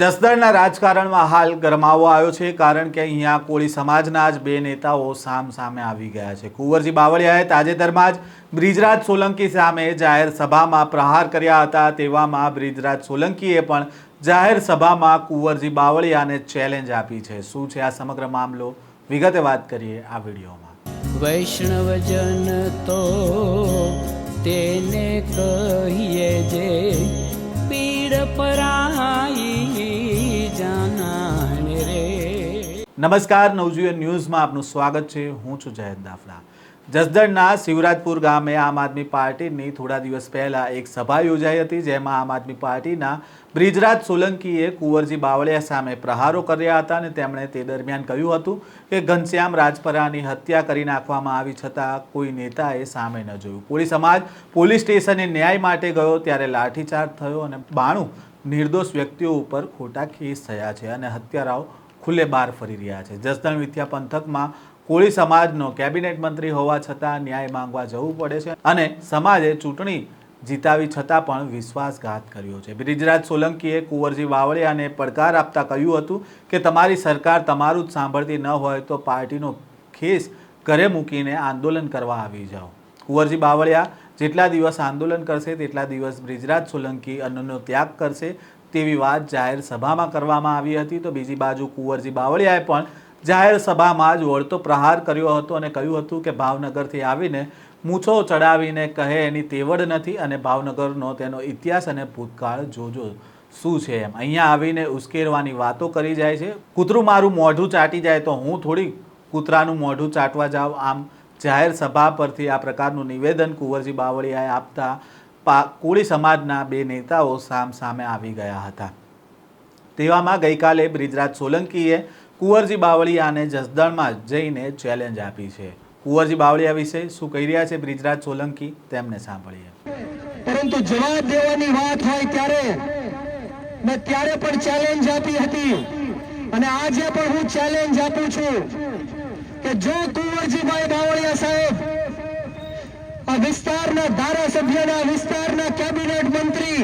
જસદણના રાજકારણમાં હાલ ગરમાવો આવ્યો છે, કારણ કે અહીંયા કોળી સમાજના જ બે નેતાઓ સામ સામે આવી ગયા છે. કુંવરજી બાવળિયાએ તાજેતરમાં જ બ્રિજરાજ સોલંકી સામે જાહેર સભામાં પ્રહાર કર્યા હતા. તેવામાં બ્રિજરાજ સોલંકીએ પણ જાહેર સભામાં કુંવરજી બાવળિયાને ચેલેન્જ આપી છે. શું છે આ સમગ્ર મામલો? વિગતે વાત કરીએ આ વિડીયોમાં. વૈષ્ણવજન તો તેને કહીએ નમસ્કાર, નવજીવન ન્યૂઝમાં આપનું સ્વાગત છે. હું છું જયંત દાફડા જસદણના શિવરાજપુર ગામે આમ આદમી પાર્ટીની થોડા દિવસ પહેલાં એક સભા યોજાઈ હતી, જેમાં આમ આદમી પાર્ટીના બ્રિજરાજ સોલંકીએ કુંવરજી બાવળિયા સામે પ્રહારો કર્યા હતા અને તેમણે તે દરમિયાન કહ્યું હતું કે, ઘનશ્યામ રાજપરાની હત્યા કરી નાખવામાં આવી છતાં કોઈ નેતાએ સામે ન જોયું. કોળી સમાજ પોલીસ સ્ટેશને ન્યાય માટે ગયો ત્યારે લાઠીચાર્જ થયો અને બાણું નિર્દોષ વ્યક્તિઓ ઉપર ખોટા કેસ થયા છે અને હત્યારાઓ ખુલ્લે બહાર ફરી રહ્યા છે. જસદણ વિદ્યા પંથકમાં કોળી સમાજનો કેબિનેટ મંત્રી હોવા છતાં ન્યાય માંગવા જવું પડે છે અને સમાજે ચૂંટણી જીતાવી છતાં પણ વિશ્વાસઘાત કર્યો છે. બ્રિજરાજ સોલંકીએ કુંવરજી બાવળિયાને પડકાર આપતા કહ્યું હતું કે તમારી સરકાર તમારું જ સાંભળતી ન હોય તો પાર્ટીનો ખેસ ઘરે મૂકીને આંદોલન કરવા આવી જાઓ. કુંવરજી બાવળિયા જેટલા દિવસ આંદોલન કરશે તેટલા દિવસ બ્રિજરાજ સોલંકી અન્નનો ત્યાગ કરશે. તેવી વાત જાહેર સભામાં કરવામાં આવી હતી. તો બીજી બાજુ કુંવરજી બાવળિયાએ પણ જાહેર સભામાં જ વળતો પ્રહાર કર્યો હતો અને કહ્યું હતું કે ભાવનગરથી આવીને મૂછો ચડાવીને કહે એની તેવડ નથી અને ભાવનગરનો તેનો ઇતિહાસ અને ભૂતકાળ જોજો શું છે એમ. અહીંયા આવીને ઉશ્કેરવાની વાતો કરી જાય છે. કૂતરું મારું મોઢું ચાટી જાય તો હું થોડી કૂતરાનું મોઢું ચાટવા જાઉં. આમ જાહેર સભા પરથી આ પ્રકારનું નિવેદન કુંવરજી બાવળિયાએ આપતા કોળી સમાજના બે નેતાઓ સામ સામે આવી ગયા હતા. તેવામાં ગઈકાલે બ્રિજરાજ સોલંકીએ કુંવરજી બાવળિયાને જસદણમાં જઈને ચેલેન્જ આપી છે. કુંવરજી બાવળિયા વિશે શું કહી રહ્યા છે બ્રિજરાજ સોલંકી? તેમને સાંભળીએ. પરંતુ જવાબ દેવાની વાત હોય ત્યારે મેં ત્યારે પણ ચેલેન્જ આપી હતી. અને આજે પણ હું ચેલેન્જ આપું છું કે જો કુંવરજીભાઈ બાવળિયા સાહેબ વિસ્તારના ધારાસભ્યના વિસ્તારના કેબિનેટ મંત્રી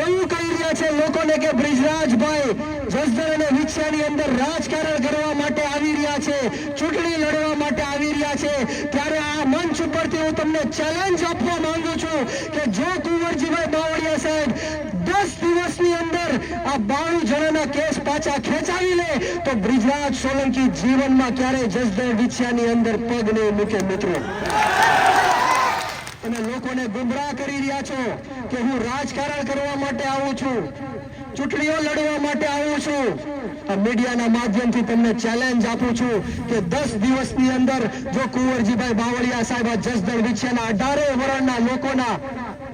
એવું કહી રહ્યા છે લોકોને કે બ્રિજરાજભાઈ જસદણ અને વિછિયાની અંદર રાજકારણ કરવા માટે આવી રહ્યા છે, ચૂંટણી લડવા માટે આવી રહ્યા છે. ત્યારે આ મંચ ઉપરથી હું તમને ચેલેન્જ આપવા માંગુ છું કે જો કુંવરજીભાઈ બાવળિયા સાહેબ દસ દિવસની અંદર આ બાણું જણાના કેસ પાછા ખેંચાવી લે, તો બ્રિજરાજ સોલંકી જીવનમાં ક્યારેય જસદણ વિછિયાની અંદર પગ નહીં મૂકે મિત્રો. અને લોકોને ગુમરાહ કરી રહ્યા છો કે હું રાજકારણ કરવા માટે આવું છું, ચૂંટણીઓ લડવા માટે આવું છું. આ મીડિયાના માધ્યમથી તમને ચેલેન્જ આપું છું કે દસ દિવસની અંદર જો કુંવરજીભાઈ બાવળિયા સાહેબ જસદણ વિછેના અઢારે વર્ણના લોકોના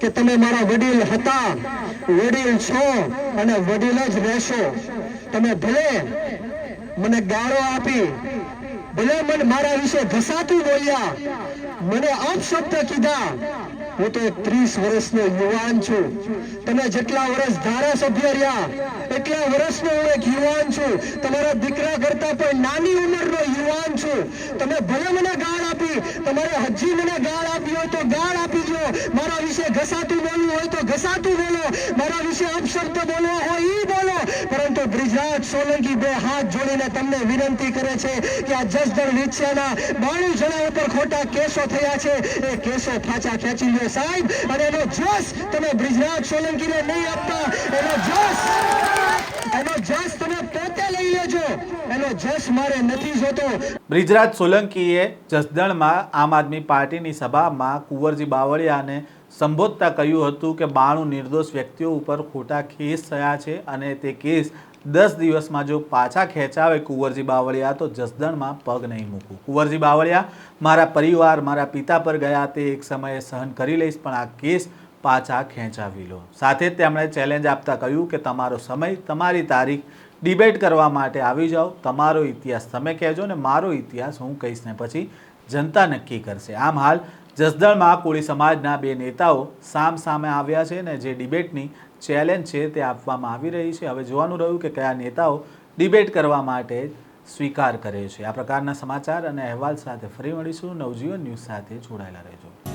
કે તમે મારા વડીલ હતા. વડીલ છો અને વડીલ જ રહેશો. તમે ભલે મને ગાળો આપી, ભલે મને મારા વિશે ઘસાતું બોલ્યા, મને અપશબ્દ કીધા. હું તો ત્રીસ વર્ષનો યુવાન છું. તમે જેટલા વર્ષ ધારાસભ્ય રહ્યા, એટલા વર્ષનો હું એક યુવાન છું. તમારા દીકરા કરતા પણ નાની ઉંમરનો યુવાન છું. તમે ભલે મને ગાળ આપી, તમારે હજી મને ગાળ આપી હોય તો ગાળ આપી મારા વિશે ઘસાતું બોલવું હોય તો ઘસાતું બોલો. મારા વિશે અપશબ્દ બોલવો હોય એ બોલો. પરંતુ બ્રિજરાજ સોલંકી બે હાથ જોડીને તમને વિનંતી કરે છે કે આ જસદણ વિછ્યાના બાણું જણા ઉપર ખોટા કેસો થયા છે. એ કેસો પાછા ખેંચી લ્યો સાહેબ. અને એનો જોશ તમે બ્રિજરાજ સોલંકીને નહીં આપતા. એનો જસ બ્રિજરાજ સોલંકીએ જસદણમાં આમ આદમી પાર્ટીની સભામાં કુંવરજી બાવળિયાને સંબોધતા કહ્યું હતું કે બાણું નિર્દોષ વ્યક્તિઓ ઉપર ખોટા કેસ થયા છે અને તે કેસ દસ દિવસમાં જો પાછા ખેંચાવે કુંવરજી બાવળિયા તો જસદણમાં પગ નહીં મૂકું. કુંવરજી બાવળિયા, મારા પરિવાર, મારા પિતા પર ગયા તે એક સમયે સહન કરી લઈશ, પણ આ કેસ પાછા ખેંચાવી લો. સાથે જ તેમણે ચેલેન્જ આપતા કહ્યું કે તમારો સમય, તમારી તારીખ ડિબેટ કરવા માટે આવી જાઓ. તમારો ઇતિહાસ તમે કહેજો ને મારો ઇતિહાસ હું કહીશ ને પછી જનતા નક્કી કરશે. આમ હાલ જસદણમાં કોળી સમાજના બે નેતાઓ સામ સામે આવ્યા છે ને જે ડિબેટની ચેલેન્જ છે તે આપવામાં આવી રહી છે. હવે જોવાનું રહ્યું કે કયા નેતાઓ ડિબેટ કરવા માટે સ્વીકાર કરે છે. આ પ્રકારના સમાચાર અને અહેવાલ સાથે ફરી મળીશું. નવજીવન ન્યૂઝ સાથે જોડાયેલા રહેજો.